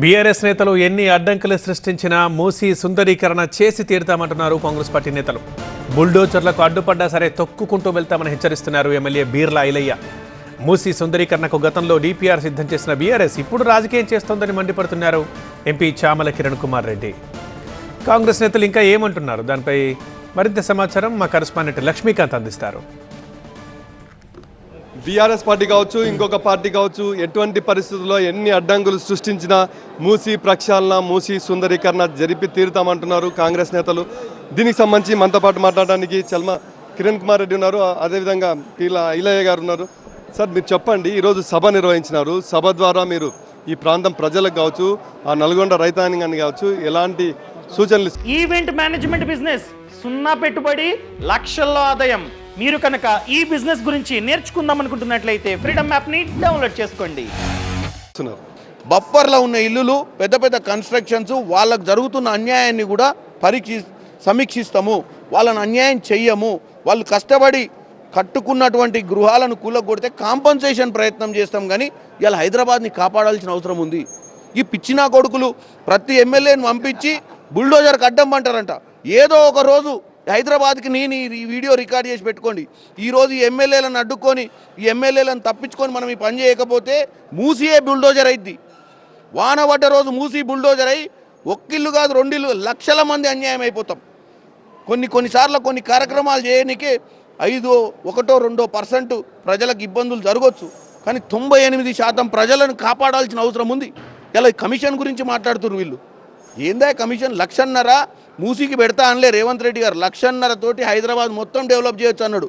BRS నేతలు ఎన్ని అడ్డంకులు సృష్టించినా మూసి సుందరీకరణ చేసి తీరుతామంటున్నారు కాంగ్రెస్ పార్టీ నేతలు. బుల్డోజర్లకు అడ్డుపడ్డా సరే తొక్కుకుంటూ వెళ్తామని హెచ్చరిస్తున్నారు ఎమ్మెల్యే బీర్లా ఐలయ్య మూసి సుందరీకరణకు గతంలో డీపీఆర్ సిద్ధం చేసిన బీఆర్ఎస్ ఇప్పుడు రాజకీయం చేస్తోందని మండిపడుతున్నారు ఎంపీ చామల కిరణ్ కుమార్ రెడ్డి. కాంగ్రెస్ నేతలు ఇంకా ఏమంటున్నారు? దానిపై మరింత సమాచారం మా కరస్పాండెంట్ లక్ష్మీకాంత్ అందిస్తారు. బీఆర్ఎస్ పార్టీ కావచ్చు ఇంకొక పార్టీ కావచ్చు ఎటువంటి పరిస్థితుల్లో ఎన్ని అడ్డంకులు సృష్టించినా మూసి ప్రక్షాళన మూసి సుందరీకరణ జరిపి తీరుతామంటున్నారు కాంగ్రెస్ నేతలు. దీనికి సంబంధించి మనతో పాటు మాట్లాడడానికి చల్మ కిరణ్ కుమార్ రెడ్డి ఉన్నారు. అదేవిధంగా ఇలా ఇలయ్య గారు ఉన్నారు. సార్ మీరు చెప్పండి ఈరోజు సభ నిర్వహించినారు. సభ ద్వారా మీరు ఈ ప్రాంతం ప్రజలకు కావచ్చు ఆ నల్గొండ రైతాంగాన్ని కావచ్చు ఎలాంటి సూచనలు ఈవెంట్ మేనేజ్మెంట్ బిజినెస్ సున్నా పెట్టుబడి లక్షల్లో ఆదాయం. మీరు కనుక ఈ బిజినెస్ గురించి నేర్చుకుందాం అనుకుంటున్నట్లయితే ఫ్రీడమ్ యాప్ని డౌన్లోడ్ చేసుకోండి. బఫర్లో ఉన్న ఇల్లులు పెద్ద పెద్ద కన్స్ట్రక్షన్స్ వాళ్ళకు జరుగుతున్న అన్యాయాన్ని కూడా పరీక్షి సమీక్షిస్తాము. వాళ్ళని అన్యాయం చెయ్యము. వాళ్ళు కష్టపడి కట్టుకున్నటువంటి గృహాలను కూలగొడితే కాంపన్సేషన్ ప్రయత్నం చేస్తాం కానీ ఇలా హైదరాబాద్ని కాపాడాల్సిన అవసరం ఉంది. ఈ పిచ్చినా కొడుకులు ప్రతి ఎమ్మెల్యేని పంపించి బుల్డోజర్కి అడ్డం అంటారంట ఏదో ఒక రోజు హైదరాబాద్కి నేను ఈ వీడియో రికార్డ్ చేసి పెట్టుకోండి. ఈరోజు ఈ ఎమ్మెల్యేలను అడ్డుకొని ఈ ఎమ్మెల్యేలను తప్పించుకొని మనం ఈ పని చేయకపోతే మూసియే బుల్డోజర్ అయింది వాన పడ్డ రోజు మూసి బుల్డోజర్ అయి ఒక్కిల్లు కాదు రెండిల్లు లక్షల మంది అన్యాయం అయిపోతాం. కొన్ని కొన్నిసార్లు కొన్ని కార్యక్రమాలు చేయడానికి ఐదో ఒకటో రెండో పర్సెంట్ ప్రజలకు ఇబ్బందులు జరగవచ్చు కానీ తొంభై ఎనిమిది శాతం ప్రజలను కాపాడాల్సిన అవసరం ఉంది. ఇలా ఈ కమిషన్ గురించి మాట్లాడుతున్నారు వీళ్ళు. ఏందా కమిషన్? లక్షన్నర మూసీకి పెడతా అనలే రేవంత్ రెడ్డి గారు. లక్షన్నర తోటి హైదరాబాద్ మొత్తం డెవలప్ చేయొచ్చు అన్నాడు.